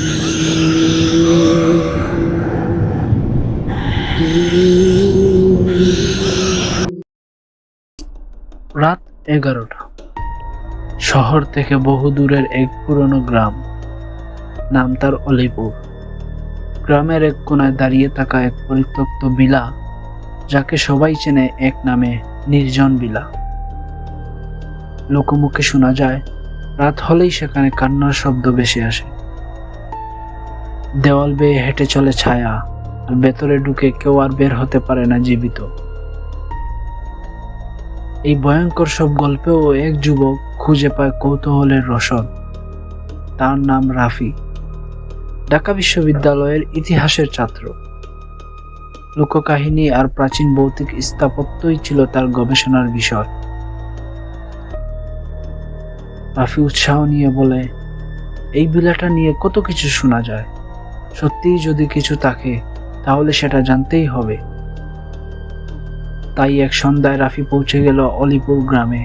রাত এগারোটা। শহর থেকে বহু দূরের এক পুরনো গ্রাম, নাম তার অলিপুর। গ্রামের এক কোনায় দাঁড়িয়ে থাকা এক পরিত্যক্ত বিলা, যাকে সবাই চেনে এক নামে নির্জন বিলা। লোকমুখে শোনা যায়, রাত হলেই সেখানে কান্নার শব্দ বেশি আসে। দেওয়াল বেয়ে হেঁটে চলে ছায়া, আর ভেতরে ঢুকে কেউ আর বের হতে পারে না জীবিত। এই ভয়ঙ্কর সব গল্পেও এক যুবক খুঁজে পায় কৌতূহলের রসদ। তার নাম রাফি। ঢাকা বিশ্ববিদ্যালয়ের ইতিহাসের ছাত্র। লোককাহিনী আর প্রাচীন ভৌতিক স্থাপত্যই ছিল তার গবেষণার বিষয়। রাফি উৎসাহ নিয়ে বলে, এই বিলাটা নিয়ে কত কিছু শোনা যায়। সত্যিই যদি কিছু থাকে, তাহলে সেটা জানতেই হবে। তাই এক সন্ধ্যায় রাফি পৌঁছে গেল অলিপুর গ্রামে।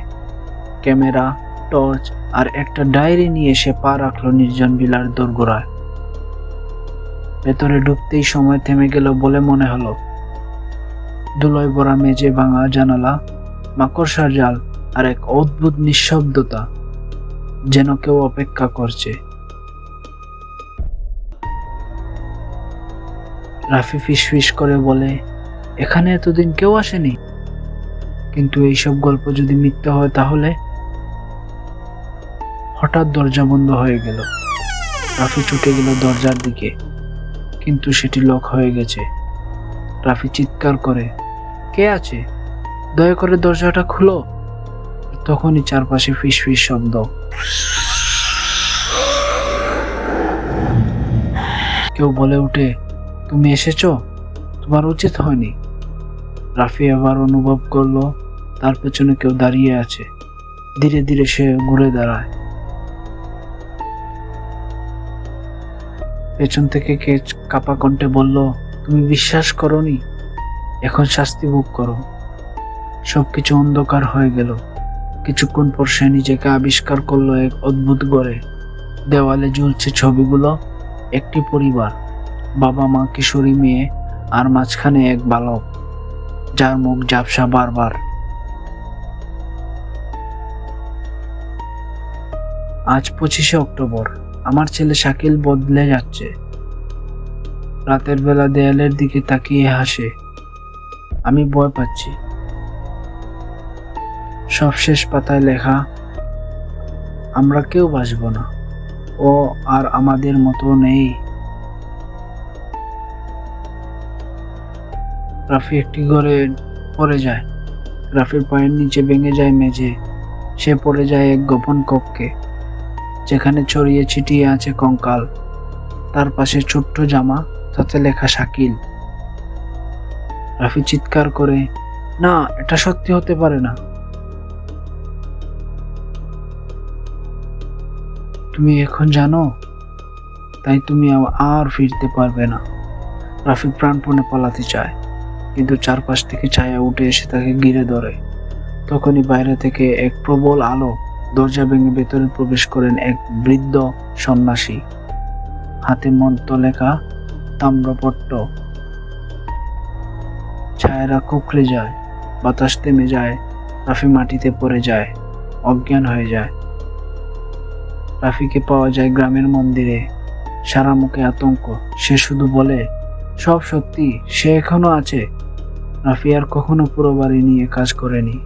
ক্যামেরা, টর্চ আর একটা ডায়েরি নিয়ে সে পা রাখল নির্জন বিলার দোরগোড়ায়। ভেতরে ঢুকতেই সময় থেমে গেল বলে মনে হলো। ধুলোয় ভরা মেজে ভাঙা জানালা, মাকড়সার জাল আর এক অদ্ভুত নিঃশব্দতা যেন কেউ অপেক্ষা করছে। রাফি ফিসফিস করে বলে, এখানে এতদিন কেউ আসেনি? কিন্তু এইসব গল্প যদি মিথ্যা হয় তাহলে? হঠাৎ দরজা বন্ধ হয়ে গেল। রাফি ছুটে গেল দরজার দিকে, কিন্তু সেটি লক হয়ে গেছে। রাফি চিৎকার করে, কে আছে? দয়া করে দরজাটা খুলো। তখনই চারপাশে ফিস ফিস শব্দ। কেউ বলে উঠে তুমি এসেছ? তোমার উচিত হয়নি। রাফি আবার অনুভব করল, তার পেছনে কেউ দাঁড়িয়ে আছে। ধীরে ধীরে সে ঘুরে দাঁড়ায়। পেছন থেকে কে কাপা কণ্ঠে বলল, তুমি বিশ্বাস করনি? এখন শাস্তি ভোগ করো। সবকিছু অন্ধকার হয়ে গেল। কিছুক্ষণ পর সে নিজেকে আবিষ্কার করল এক অদ্ভুত গড়ে। দেওয়ালে ঝুলছে ছবিগুলো, একটি পরিবার। বাবা মা কিশোরী মেয়ে আর মাঝখানে এক বালক, যার মুখ ঝাপসা বারবার। আজ পঁচিশে অক্টোবর, আমার ছেলে শাকিল বদলে যাচ্ছে। রাতের বেলা দেয়ালের দিকে তাকিয়ে হাসে। আমি ভয় পাচ্ছি। সবশেষ পাতায় লেখা, আমরা কেউ বাঁচব না। ও আর আমাদের মতো নেই। রাফি একটি ঘরে পড়ে যায়। রাফির পায়ের নিচে ভেঙে যায় মেঝে। সে পড়ে যায় এক গোপন কক্ষে, যেখানে ছড়িয়ে ছিটিয়ে আছে কঙ্কাল। তার পাশে ছোট্ট জামা, তাতে লেখা শাকিল। রাফি চিৎকার করে, না, এটা সত্যি হতে পারে না। তুমি এখন জানো? তাই তুমি আর ফিরতে পারবে না। রাফি প্রাণপণে পালাতে চায়। কিন্তু চারপাশ থেকে ছায়া উঠে এসে তাকে ঘিরে ধরে। তখনই বাইরে থেকে এক প্রবল আলো দরজা ভেঙে ভেতরে প্রবেশ করেন এক বৃদ্ধ সন্ন্যাসী। হাতে মন্ত্র লেখা, তাম্রপট্ট। ছায়ারা কুকড়ে যায়, বাতাস থেমে যায়, রাফি মাটিতে পড়ে যায়, অজ্ঞান হয়ে যায়। রাফিকে পাওয়া যায় গ্রামের মন্দিরে। সারা মুখে আতঙ্ক, সে শুধু বলে, সব সত্যি, সে এখনও আছে। রাফি আর কখনো পুরো বাড়ি নিয়ে কাজ করেনি।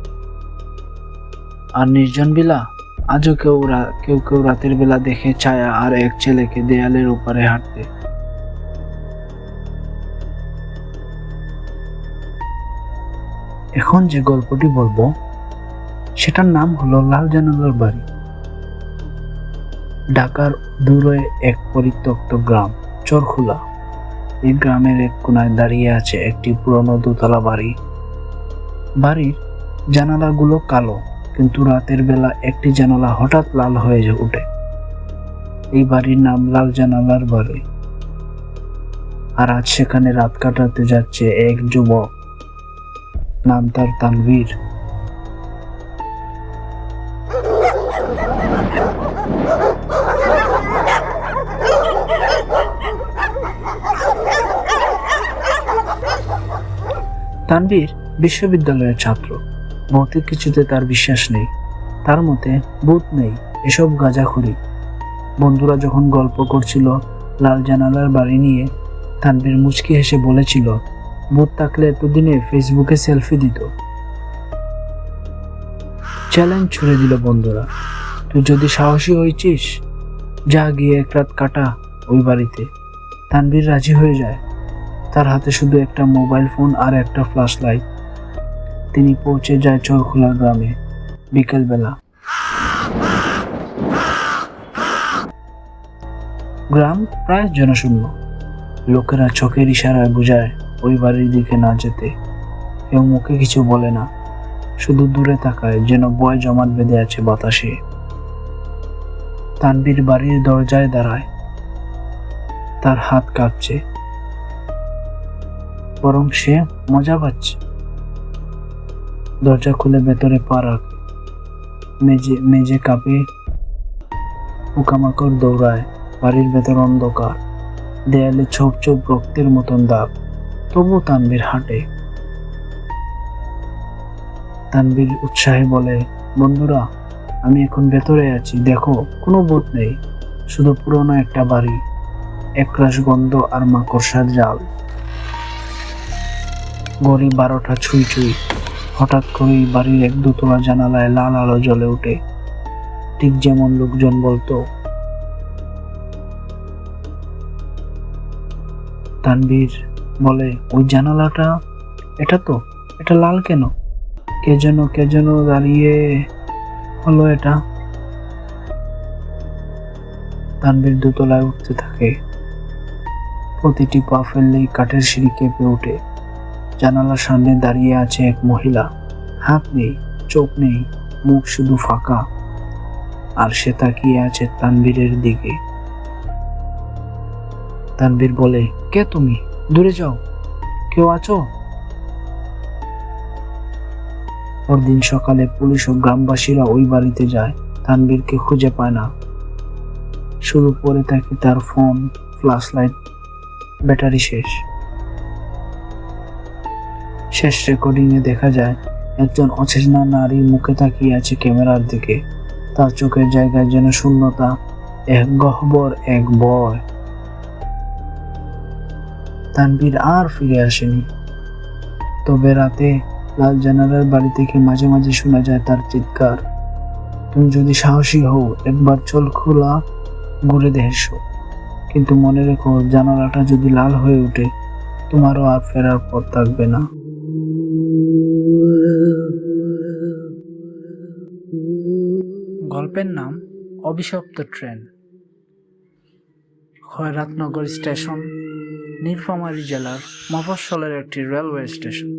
আর নির্জন বিলা, আজও কেউ কেউ কেউ রাতের বেলা দেখে ছায়া আর এক ছেলেকে দেয়ালের উপরে হাঁটতে। এখন যে গল্পটি বলব, সেটার নাম হলো লাল জানালার বাড়ি। ঢাকার দূরে এক পরিত্যক্ত গ্রাম, চরখুলা। এই গ্রামের এক কোনায় দাঁড়িয়ে আছে একটি পুরনো দোতলা বাড়ি। বাড়ির জানালাগুলো কালো, কিন্তু রাতের বেলা একটি জানালা হঠাৎ লাল হয়ে ওঠে। এই বাড়ির নাম লাল জানালার বাড়ি। আর আজ সেখানে রাত কাটাতে যাচ্ছে এক যুবক। নাম তার তানভীর। তানবীর বিশ্ববিদ্যালয়ের ছাত্র। ভৌতিক কিছুতে তার বিশ্বাস নেই। তার মতে ভূত নেই, এসব গাঁজাখুরি। বন্ধুরা যখন গল্প করছিল লাল জানালার বাড়ি নিয়ে তানবীর মুচকি হেসে বলেছিল, ভূত থাকলে এতদিনে ফেসবুকে সেলফি দিত। চ্যালেঞ্জ ছুড়ে দিল বন্ধুরা। তুই যদি সাহসী হয়েছিস, যা গিয়ে এক রাত কাটা ওই বাড়িতে। তানবীর রাজি হয়ে যায়। তার হাতে শুধু একটা মোবাইল ফোন আর একটা ফ্ল্যাশ লাইট তিনি পৌঁছে যায় চরখোলা গ্রামে, বিকেলবেলা। গ্রাম প্রায় জনশূন্য। লোকেরা চোখের ইশারায় বোঝায়, ওই বাড়ির দিকে না যেতে। কেউ মুখে কিছু বলে না। শুধু দূরে তাকায়, যেন বয় জমাট বেঁধে আছে বাতাসে। তানবির বাড়ির দরজায় দাঁড়ায়। তার হাত কাঁপছে। বরং সে মজা পাচ্ছে। দরজা খুলে ভেতরে পা রাখে। মেঝে মেঝে কাঁপে পোকামাকড় দৌড়ায়। বাড়ির ভেতর অন্ধকার। দেয়ালে ছোপ ছোপ রক্তের মতন দাগ। তবু তানবীর হাঁটে। তানবীর উৎসাহে বলে, বন্ধুরা, আমি এখন ভেতরে আছি। দেখো, কোনো বোধ নেই। শুধু পুরনো একটা বাড়ি। একরাশ গন্ধ আর মাকড়সার জাল। গড়ি বারোটা ছুঁই ছুঁই। হঠাৎ করেই বাড়ির এক দোতলা জানালায় লাল আলো জ্বলে ওঠে। ঠিক যেমন লোকজন বলতো। তানবীর বলে, ওই জানালাটা, এটা তো? এটা লাল কেন? কে যেন কে যেন দাঁড়িয়ে হলো এটা। তানবীর দোতলায় উঠতে থাকে। প্রতিটি পা ফেললেই কাঠের সিঁড়ি কেঁপে ওঠে। জানালার সামনে দাঁড়িয়ে আছে এক মহিলা। হাত নেই, চোখ নেই, মুখ শুধু ফাঁকা। আর সে তাকিয়ে আছে তানবীরের দিকে। তানবীর বলে, কে তুমি? দূরে যাও। কেউ আছো? পরদিন সকালে পুলিশ ও গ্রামবাসীরা ওই বাড়িতে যায়। তানবীরকে খুঁজে পায় না। শুরু পরে থাকে তার ফোন ফ্ল্যাশ লাইট ব্যাটারি শেষ। শেষ রেকর্ডিংয়ে দেখা যায়, একজন অচেনা নারী মুখে তাকিয়ে আছে ক্যামেরার দিকে। তার চোখের জায়গায় যেন শূন্যতা, এক গহ্বর, এক বয় তানবীর আর ফিরে আসেনি। তবে রাতে লাল জানালার বাড়ি থেকে মাঝে মাঝে শোনা যায় তার চিৎকার। তুমি যদি সাহসী হও, একবার চোখ খোলা, ঘুরে দেখো কিন্তু মনে রেখো, জানালাটা যদি লাল হয়ে ওঠে, তোমারও আর ফেরার পথ থাকবে না। গল্পের নাম অভিশপ্ত ট্রেন। খয়রাতনগর স্টেশন, নীলফামারী জেলার মফস্বলের একটি রেলওয়ে স্টেশন,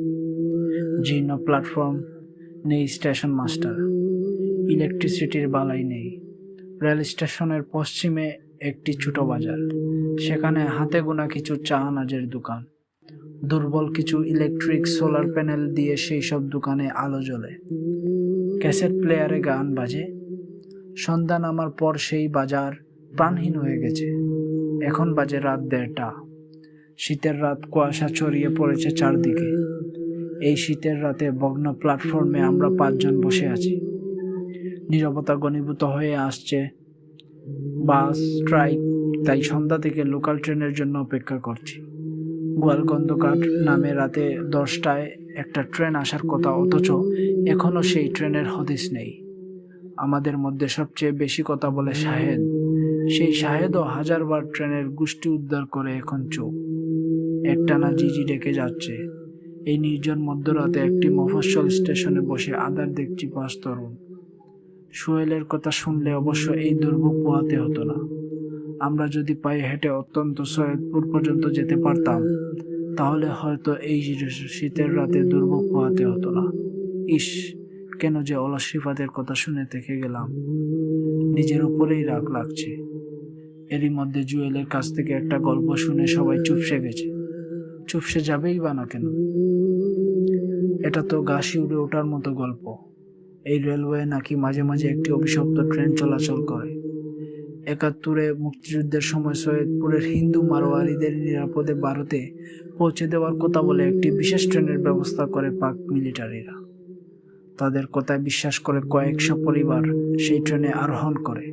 জীর্ণ প্ল্যাটফর্ম নেই স্টেশন মাস্টার। ইলেকট্রিসিটির বালাই নেই। রেল স্টেশনের পশ্চিমে একটি ছোট বাজার, সেখানে হাতে গোনা কিছু চা আনাজের দোকান। দুর্বল কিছু ইলেকট্রিক সোলার প্যানেল দিয়ে সেই সব দোকানে আলো জ্বলে। ক্যাসেট প্লেয়ারে গান বাজে সন্ধ্যা আমার পর সেই বাজার প্রাণহীন হয়ে গেছে। এখন বাজে রাত দেড়টা। শীতের রাত কুয়াশা ছড়িয়ে পড়েছে চারদিকে। এই শীতের রাতে ভগ্ন প্ল্যাটফর্মে আমরা পাঁচজন বসে আছি। নীরবতা ঘনীভূত হয়ে আসছে। বাস ট্রাইক তাই সন্ধ্যা থেকে লোকাল ট্রেনের জন্য অপেক্ষা করছি। গোয়ালগন্ধঘাট নামে রাতে দশটায় একটা ট্রেন আসার কথা, অথচ এখনও সেই ট্রেনের হদিস নেই। আমাদের মধ্যে সবচেয়ে বেশি কথা বলে শাহেদ। সেই শাহেদও হাজারবার ট্রেনের গোষ্ঠী উদ্ধার করে এখন চোখ। একটানা জিজি ডেকে যাচ্ছে। এই নির্জন মধ্যরাতে একটি মফস্বল স্টেশনে বসে আদার দেখছি পাঁচ তরুণ। সোহেলের কথা শুনলে অবশ্য এই দুর্ভোগ পোহাতে হতো না। আমরা যদি পায়ে হেঁটে অত্যন্ত সৈয়দপুর পর্যন্ত যেতে পারতাম, তাহলে হয়তো এই শীতের রাতে দুর্ভোগ পোহাতে হতো না। ইস! কেন যে অলস রিফাতের কথা শুনে থেকে গেলাম? নিজের উপরেই রাগ লাগছে। এরই মধ্যে জুয়েলের কাছ থেকে একটা গল্প শুনে সবাই চুপসে গেছে। চুপসে যাবেই বা না কেন? এটা তো গা শিউরে ওঠার মতো গল্প। এই রেলওয়ে নাকি মাঝে মাঝে একটি অভিশপ্ত ট্রেন চলাচল করে। একাত্তরে মুক্তিযুদ্ধের সময় সৈয়দপুরের হিন্দু মারোয়ারিদের নিরাপদে ভারতে পৌঁছে দেওয়ার কথা বলে একটি বিশেষ ট্রেনের ব্যবস্থা করে পাক মিলিটারিরা। তাদের কথায় বিশ্বাস করে কয়েকশো পরিবার সেই ট্রেনে আরোহণ করে।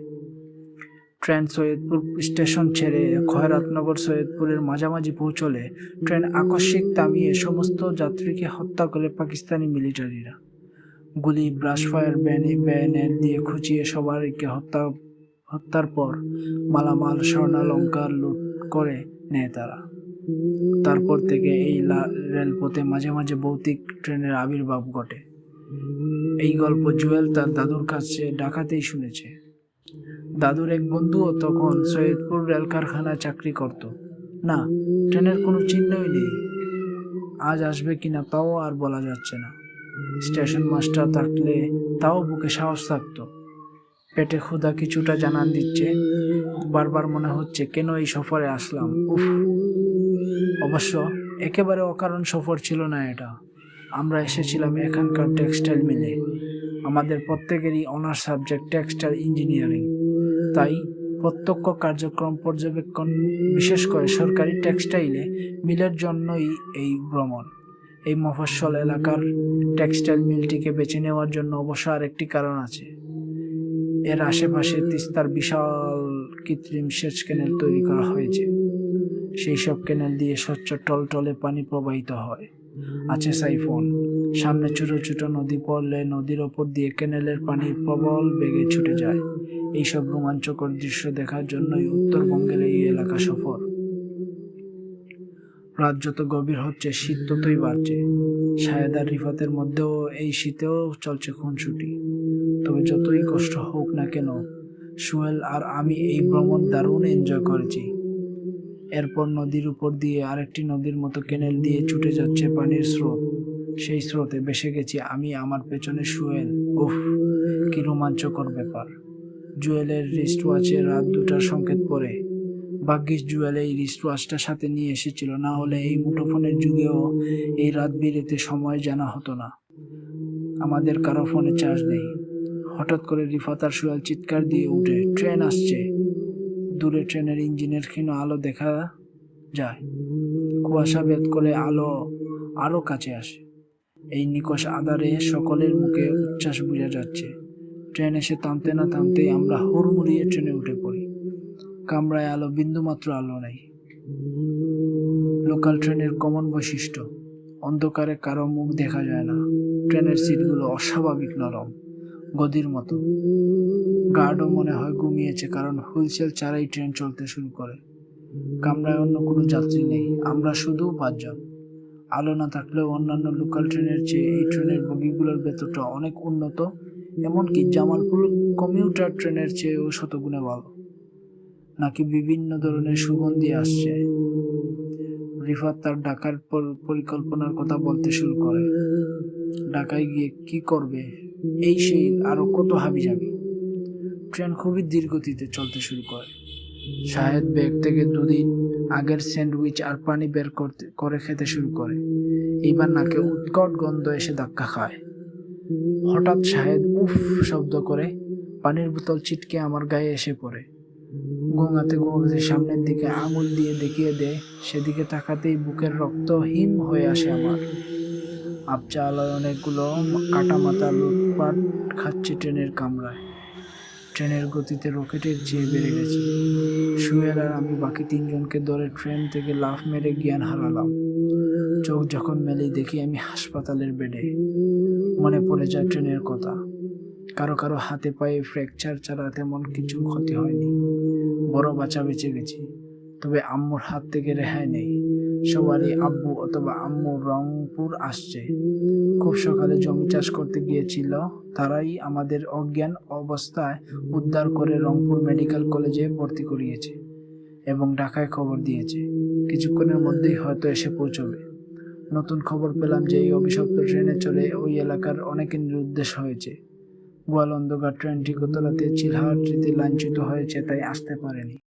ট্রেন সৈয়দপুর স্টেশন ছেড়ে খয়রাতনগর সৈয়দপুরের মাঝামাঝি পৌঁছলে ট্রেন আকস্মিক থামিয়ে সমস্ত যাত্রীকে হত্যা করে পাকিস্তানি মিলিটারিরা। গুলি ব্রাশ ফায়ার ব্যানে ব্যানের দিয়ে খুঁচিয়ে সবাইকে হত্যা, হত্যার পর মালামাল, স্বর্ণালঙ্কার লুট করে নেয় তারা। তারপর থেকে এই রেলপথে মাঝে মাঝে ভৌতিক ট্রেনের আবির্ভাব ঘটে। এই গল্প জুয়েল তার দাদুর কাছে ডাকাতেই শুনেছে। দাদুর এক বন্ধুও তখন সৈয়দপুর রেল কারখানায় চাকরি করত। না, ট্রেনের কোনো চিহ্নই নেই। আজ আসবে কিনা তাও আর বলা যাচ্ছে না। স্টেশন মাস্টার থাকলে তাও বুকে সাহস থাকতো। পেটে ক্ষুধা কিছুটা জানান দিচ্ছে। বারবার মনে হচ্ছে, কেন এই সফরে আসলাম? উফ। অবশ্য একেবারে অকারণ সফর ছিল না এটা। আমরা এসেছিলাম এখানকার টেক্সটাইল মিলে। আমাদের প্রত্যেকেরই অনার্স সাবজেক্ট টেক্সটাইল ইঞ্জিনিয়ারিং। তাই প্রত্যক্ষ কার্যক্রম পর্যবেক্ষণ, বিশেষ করে সরকারি টেক্সটাইলে মিলের জন্যই এই ভ্রমণ। এই মফস্বল এলাকার টেক্সটাইল মিলটিকে বেছে নেওয়ার জন্য অবশ্য আরেকটি কারণ আছে। এর আশেপাশে তিস্তার বিশাল কৃত্রিম সেচ ক্যানেল তৈরি করা হয়েছে। সেই সব ক্যানেল দিয়ে স্বচ্ছ টলটলে পানি প্রবাহিত হয়। আছে সাইফোন। সামনে ছোট ছোট নদী পড়লে নদীর ওপর দিয়ে ক্যানেলের পানি প্রবল বেগে ছুটে যায়। এইসব রোমাঞ্চকর দৃশ্য দেখার জন্যই উত্তরবঙ্গের এই এলাকা সফর। রাত যত গভীর হচ্ছে, শীত ততই বাড়ছে। শায়দ আর রিফাতের মধ্যেও এই শীতেও চলছে খুনসুটি। তবে যতই কষ্ট হোক না কেন সুয়েল আর আমি এই ভ্রমণ দারুণ এনজয় করেছি। এরপর নদীর উপর দিয়ে আরেকটি নদীর মতো কেনেল দিয়ে ছুটে যাচ্ছে পানির স্রোত। সেই স্রোতে বেসে গেছি আমি, আমার পেছনে সুয়েল। উফ, কি রোমাঞ্চকর ব্যাপার। জুয়েলের রিস্ট ওয়াচে রাত দুটার সংকেত পড়ে। ভাগ্যিস জুয়েল এই রিস্ট ওয়াচটা সাথে নিয়ে এসেছিল, না হলে এই মুঠোফোনের যুগেও এই রাত বিরেতে সময় জানা হতো না। আমাদের কারও ফোনে চার্জ নেই। হঠাৎ করে রিফাত আর সুয়াল চিৎকার দিয়ে উঠে, ট্রেন আসছে। দূরে ট্রেনের ইঞ্জিনের ক্ষীণ আলো দেখা যায়। কুয়াশা ভেদ করে আলো আরও কাছে আসে। এই নিকষ আধারে সকলের মুখে উচ্ছ্বাস বোঝা যাচ্ছে। ট্রেন এসে থামতে না থামতেই আমরা হুড়মুড়িয়ে ট্রেনে উঠে পড়ি। কামরায় আলো বিন্দুমাত্র আলো নেই। লোকাল ট্রেনের কমন বৈশিষ্ট্য, অন্ধকারে কারও মুখ দেখা যায় না। ট্রেনের সিটগুলো অস্বাভাবিক নরম। গদির মতো। গার্ডও মনে হয় ঘুমিয়েছে কারণ হুইলচেয়ার ছাড়াই ট্রেন চলতে শুরু করে। কামরায় অন্য কোনো যাত্রী নেই, আমরা শুধু পাঁচজন। আলো না থাকলেও অন্যান্য লোকাল ট্রেনের চেয়ে এই ট্রেনের বগিগুলোর ভেতরটা অনেক উন্নত, এমনকি জামালপুর কমিউটার ট্রেনের চেয়েও শতগুণে ভালো। নাকি বিভিন্ন ধরনের সুগন্ধি আসছে। রিফাত তার ঢাকার পর- পরিকল্পনার কথা বলতে শুরু করে। ঢাকায় গিয়ে কি করবে? এই সেই আরও কত হাবি যাবি ট্রেন খুবই ধীরগতিতে চলতে শুরু করে। শাহেদ ব্যাগ থেকে দুদিন আগের স্যান্ডউইচ আর পানি বের করতে, করে খেতে শুরু করে। এইবার নাকে উৎকট গন্ধ এসে ধাক্কা খায়। হঠাৎ শাহেদ উফ শব্দ করে, পানির বোতল ছিটকে আমার গায়ে এসে পড়ে। গঙ্গাতে গোঙাতে সামনের দিকে আঙুল দিয়ে দেখিয়ে দেয়, সেদিকে তাকাতেই বুকের রক্ত হিম হয়ে আসে আমার। আবচা আলোয় অনেকগুলো কাটা মাথা লুটপাট খাচ্ছে ট্রেনের কামরায়। ট্রেনের গতিতে রকেটের চেয়ে বেড়ে গেছে। সুয়েল আর আমি বাকি তিনজনকে ধরে ট্রেন থেকে লাফ মেরে জ্ঞান হারালাম। চোখ যখন মেলে দেখি আমি হাসপাতালের বেডে। মনে পড়ে যায় ট্রেনের কথা। কারও কারও হাতে পায়ে ফ্র্যাকচার ছাড়া তেমন কিছু ক্ষতি হয়নি। বড় বাঁচা বেঁচে গেছি। তবে আম্মুর হাত থেকে রেহাই নেই। সবারই আব্বু অথবা আম্মু রংপুর আসছে। খুব সকালে জমি চাষ করতে গিয়েছিল। তারাই আমাদের অজ্ঞান অবস্থায় উদ্ধার করে রংপুর মেডিকেল কলেজে ভর্তি করিয়েছে এবং ঢাকায় খবর দিয়েছে। কিছুক্ষণের মধ্যেই হয়তো এসে পৌঁছবে। নতুন খবর পেলাম যে এই অভিশপ্ত ট্রেনে চলে ওই এলাকার অনেকের নিরুদ্দেশ হয়েছে। গোয়ালন্দগার ট্রেনটি গত রাতে চিলহাটিতে লাঞ্ছিত হয়েছে, তাই আসতে পারেনি।